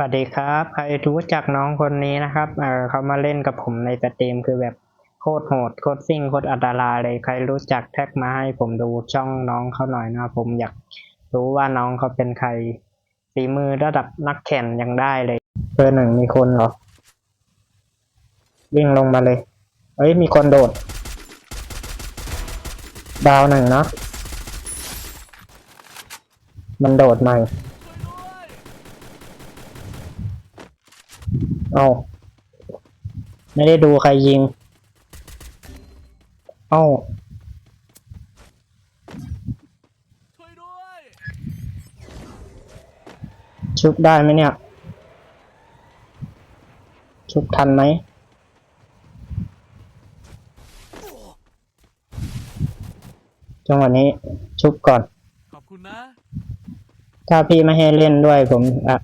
สวัสดีครับ ใครรู้จักน้องคนนี้นะครับ เออเขามาเล่นกับผมในสตรีมคือแบบโคตรโหด โคตรซิ่ง โคตรอันตรายเลย ใครรู้จักแท็กมาให้ผมดูช่องน้องเขาหน่อยนะผมอยากรู้ว่าน้องเขาเป็นใครฝีมือระดับนักแข่งยังได้เลยเบอร์หนึ่งมีคนเหรอ วิ่งลงมาเลย เอ้ยมีคนโดด ดาวหนึ่งเนาะมันโดดใหม่ เอาไม่ได้ดูใครยิง เอ้าช่วยด้วยชุบได้ไหมเนี่ย ชุบทันไหมจังหวะนี้ชุบก่อน ขอบคุณนะ ถ้าพี่ไม่ให้เล่นด้วยผมอะ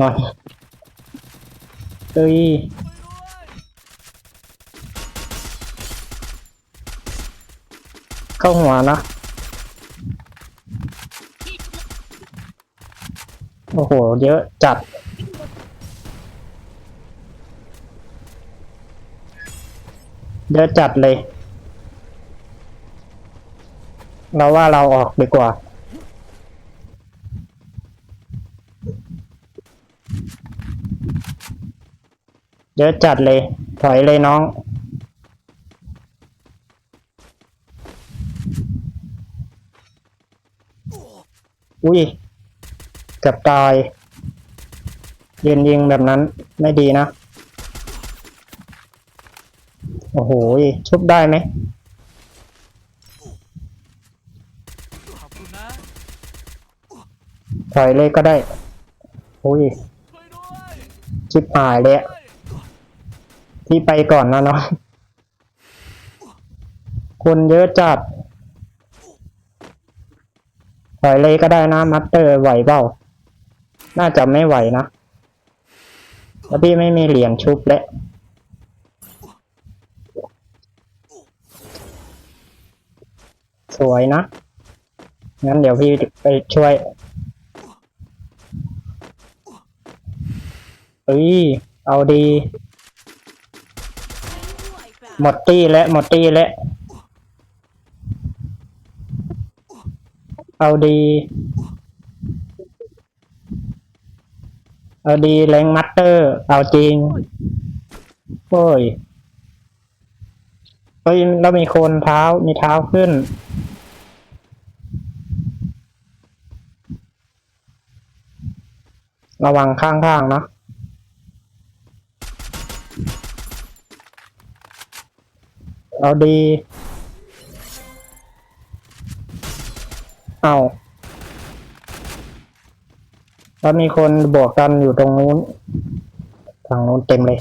งอน เอ้ยช่วยด้วยเข้าหัวนะ โอ้โห เยอะจัด เยอะจัดเลย เราว่าเราออกดีกว่า เยอะจัดเลย ถอยเลยน้อง อุ้ยเกือบตายยืนยิงแบบนั้นไม่ดีนะ โอ้โห ชุบได้ไหมถอยเลยก็ได้ อุ้ยช่วยด้วยชิบหายเลยอะ พี่ไปก่อนนะเนาะคนเยอะจัดถอยเลยก็ได้นะมัตเตอร์ไหวเปล่า น่าจะไม่ไหวนะแล้วพี่ไม่มีเหรียญชุบและสวยนะ งั้นเดี๋ยวพี่ไปช่วยเอ้ยเอาดี หมดตี้และหมดตี้และ เอาดี เอาดีแรงมัตเตอร์ เอาจริง โอ้ยเฮ้ยแล้วมีคนเท้ามีเท้าขึ้น ระวังข้างๆนะ เอาดี เอาแล้วมีคนบวกกันอยู่ตรงนู้นฝั่งนู้นเต็มเลย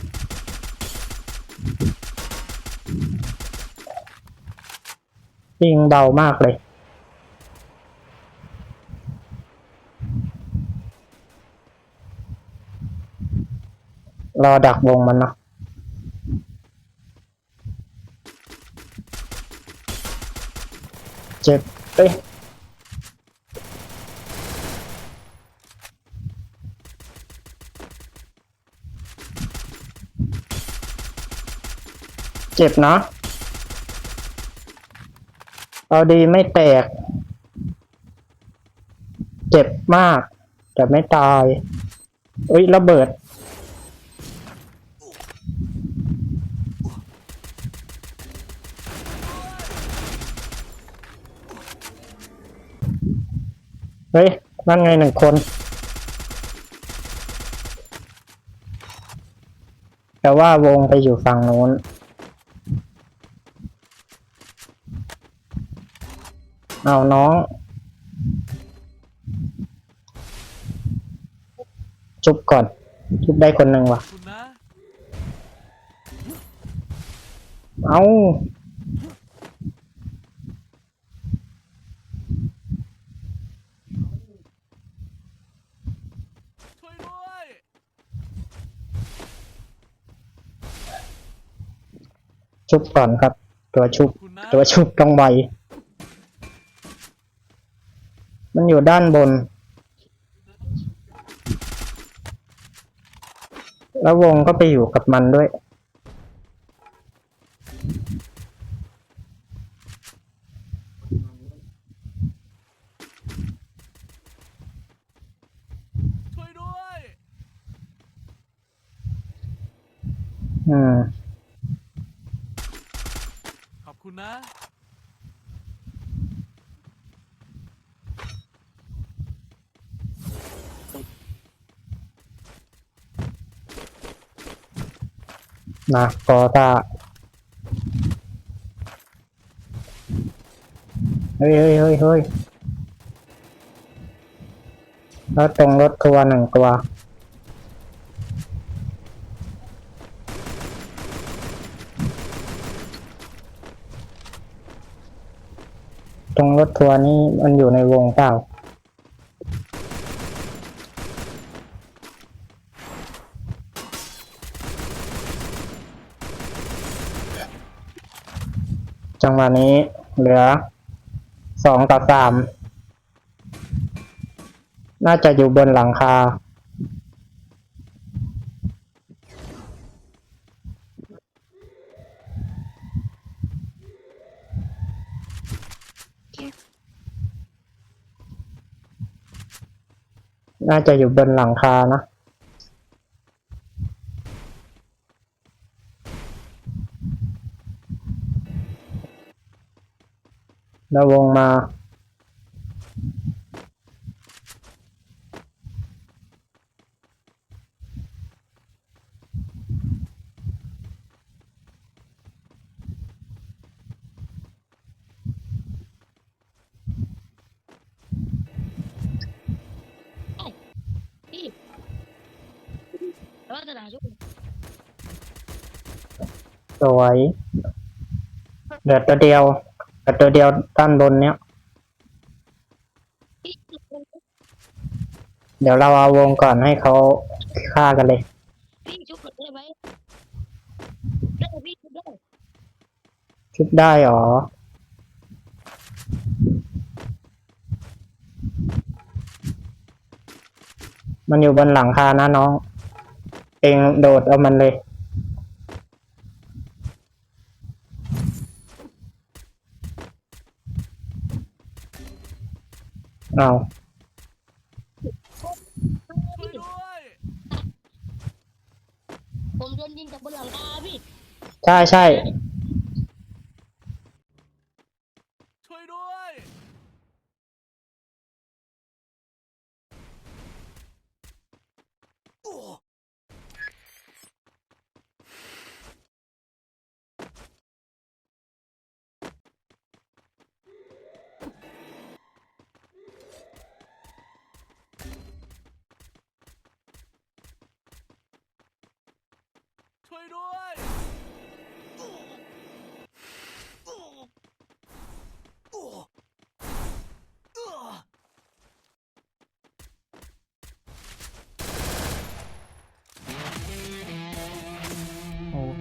ยิงเบามากเลยรอดักวงมันเนาะ เจ็บเอ้ยเจ็บเนาะเอาดีไม่แตก เจ็บมาก แต่ไม่ตายเอ้ยระเบิด เฮ้ยนั่นไงหนึ่งคน แต่ว่าวงไปอยู่ฝั่งโน้น เอาน้อง จุบก่อน จุบได้คนหนึ่งว่ะขอบคุณนะเอา ช่วยด้วย ชุบก่อนครับ ตัวชุบขอบคุณนะตัวชุบต้องไวมันอยู่ด้านบน แล้ววงก็ไปอยู่กับมันด้วยช่วยด้วย อืม ขอบคุณนะ นะก็ถ้าเฮ้ยเฮ้ยเฮ้ยเฮ้ยแล้วตรงรถทัวร์หนึ่งตัวตรงรถทัวร์นี่มันอยู่ในวงเปล่า จังหวะนี้เหลือสองต่อสาม น่าจะอยู่บนหลังคา น่าจะอยู่บนหลังคานะ แล้ววงมาพี่แล้วว่าจะด่าทุกคนสวยเหลือตัวเดียว เหลือตัวเดียวด้านบนเนี้ยพี่ทุกคนเดี๋ยวเราเอาวงก่อนให้เขาฆ่ากันเลย พี่ชุบหน่อยได้ไหมได้พี่ชุบได้ชุบได้หรอ มันอยู่บนหลังคานะน้อง เองโดดเอามันเลย เอาช่วยด้วยผมโดนยิงจากบนหลังคาพี่ ใช่ใช่ช่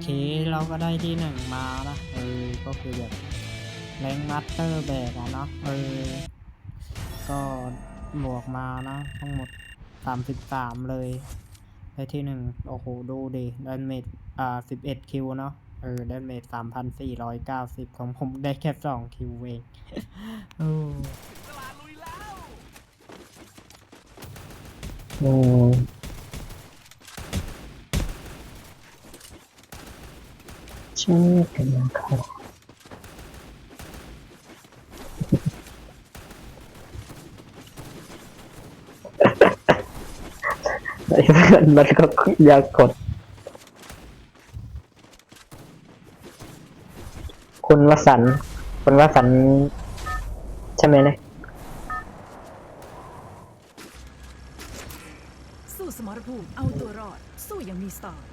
เคเราก็ได้ที่หนึ่งมานะเออก็คือแบบแรงมัตเตอร์แบกอะเนาะเออ ก็บวกมานะทั้งหมดสามสิบสามเลย ได้ที่หนึ่งโอ้โห ดูดิดนเมจอ่าสิบเอ็ดคิวเนาะเออดนเมจสามพันสี่ร้อยเก้าสิบของผมได้แค่สองคิวเองโอ้เวลาลุยแล้ มชื่อกันนะครับไอ้เพื่อนมันก็ยากกดคุณวสันต์คุณวสันต์ใช่ไหมเนี่ย สู้สมรภูมิเอาตัวรอด สู้อยังมีสไตล์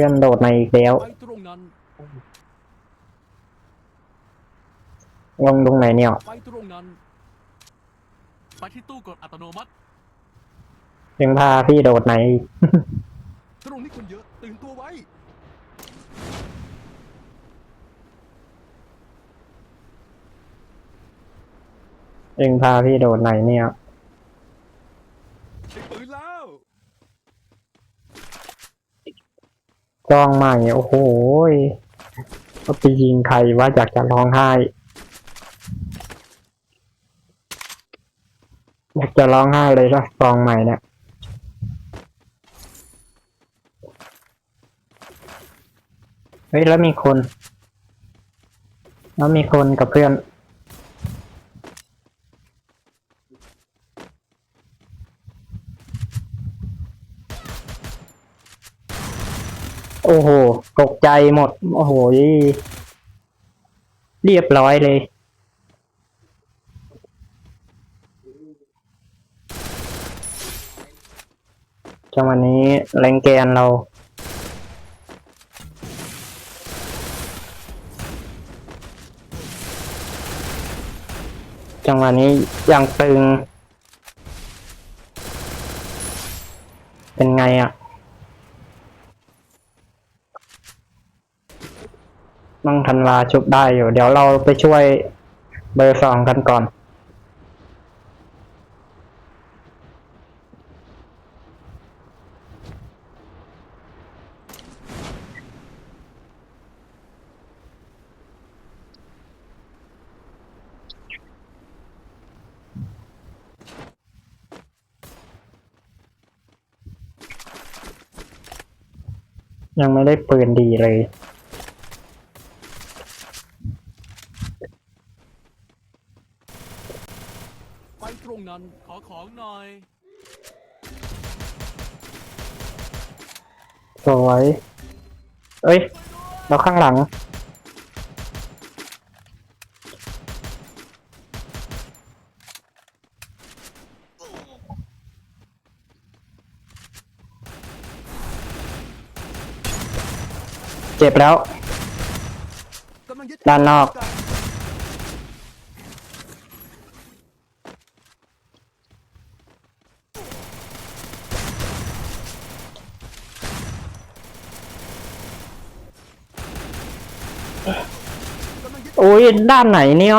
พื่อนโดดมาอีกแล้วงงตรงไหนเนี่ยไปที่ตู้กดอัตโนมัติยังพาพี่โดดไหน ตรงนี้คนเยอะตื่นตัวไว้ เองพาพี่โดดไหนเนี่ย จ้องใหม่ โอ้โหก็ไปยิงใครว่าอยากจะร้องไห้ อยากจะร้องไห้เลยละซองใหม่เนี่ยเฮ้ยแล้วมีคน แล้วมีคนกับเพื่อน โอ้โห ตกใจหมด โอ้โหเรียบร้อยเลย จังหวะนี้แรงแกนเราจังหวะนี้ยังตึง เป็นไงอะ่ะ น้องธันวาชุบได้อยู่ เดี๋ยวเราไปช่วยเบอร์สองกันก่อน ยังไม่ได้ปืนดีเลย ไปตรงนั้น ขอของหน่อย สวย เอ้ยแล้วข้างหลัง เจ็บแล้วกำลังยึดด้านนอกก ดโอ้ยด้านไหนเนี่ย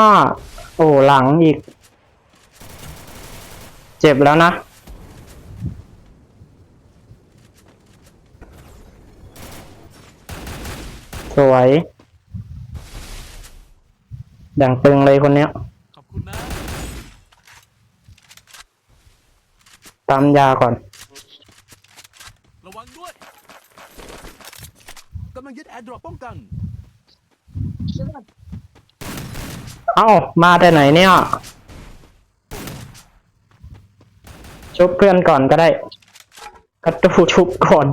โอ้หลังอีก เจ็บแล้วนะสวยดังตึงเลยคนเนี้ย ขอบคุณนะตามยาก่อน ระวังด้วยกำลังยึดแอร์ดรอปป้องกัน เดี๋ยวก่อนเอ้า มาแต่ไหนเนี่ย ชุบเพื่อนก่อนก็ได้กระตูชุบก่อน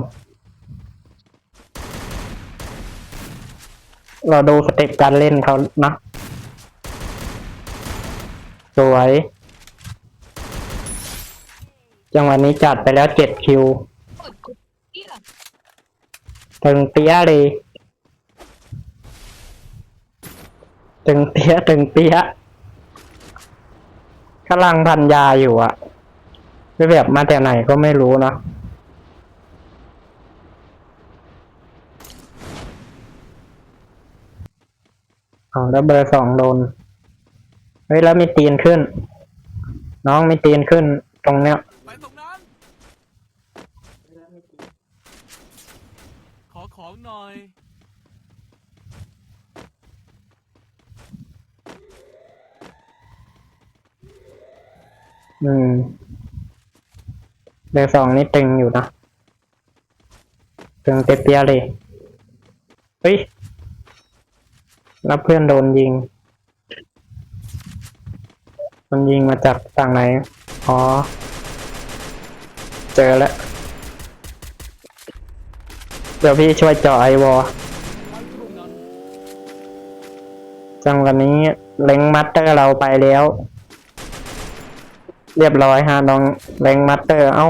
เราดูสเต็ปการเล่นเขานะ สวย จังหวะนี้จัดไปแล้วเจ็ดคิวโอ้ยกูเอี้ยตึงเตี้ยเลย ตึงเตี้ยตึงเตี้ยกำลังพันยาอยู่อะคือแบบมาแต่ไหนก็ไม่รู้เนาะอ๋อแล้วเบอร์สองโดน เฮ้ย แล้วมีตีนขึ้น น้องมีตีนขึ้นตรงเนี้ย ไปตรงนั้น ขอของหน่อย อืมเบอร์สองนี่ตึงอยู่นะ ตึงเตี้ยเลย เฮ้ย แล้วเพื่อนโดนยิง มันยิงมาจากฝั่งไหน อ๋อ เจอแล้ว เดี๋ยวพี่ช่วยเจาะไอวอลไปตรงนั้นจังวะนี้เล็งมัตเตอร์เราไปแล้ว เรียบร้อยฮะน้องเล็งมัตเตอร์ เอ้า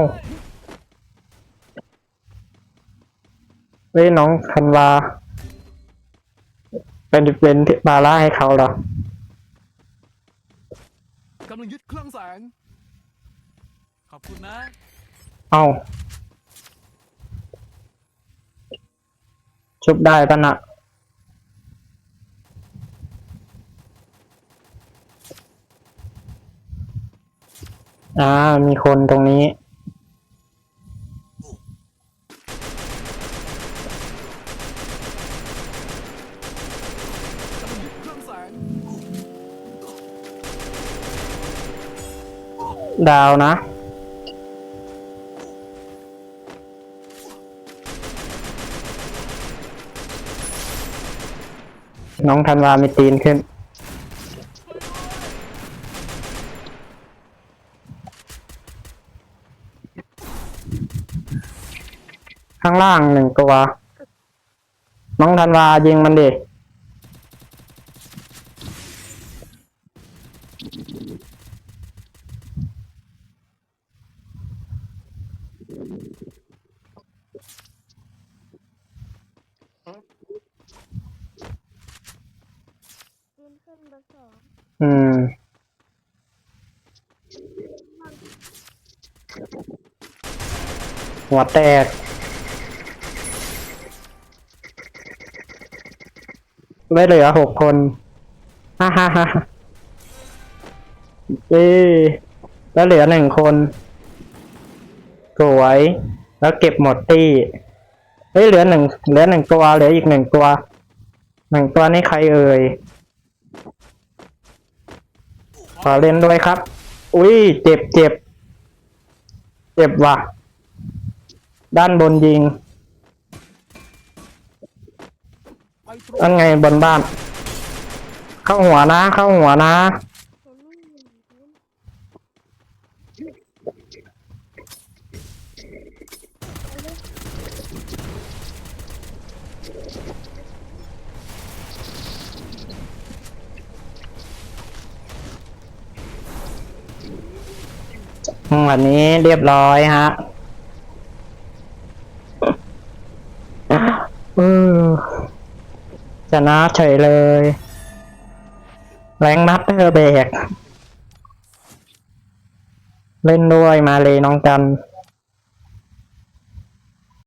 เฮ้ยน้องคันวา เป็นเป็นบาร่าให้เขาเหรอกำลังยึดเครื่องแสง ขอบคุณนะ เอ้าชุบได้ปะนะ อ่า มีคนตรงนี้ดเครื่องแสงดาวนะ น้องธันวามีตีนขึ้นางล่างหนึ่งตัว น้องธันวายิงมันดิ ยืนขึ้นเบอร์สองอืม หัวแตก ไม่เหลือหกคนฮ่าฮ่าฮ่าเอ้แล้วเหลือหนึ่งคน สวย แล้วเก็บหมดตี้เฮ้ยเหลือหนึ่งเหลือหนึ่งตัวเหลืออีกหนึ่งตัวหนึ่งตัวนี่ใครเอ่ยขอเล่นด้วยครับ อุ้ยเจ็บเจ็บ เจ็บว่ะ ด้านบนยิง ไปตรง นั่นไงบนบ้าน เข้าหัวนะ เข้าหัวนะ วันนี้เรียบร้อยฮะเออ ชนะเฉยเลย แรงนัดเตอร์เบกเล่นด้วยมาเลยน้องกัน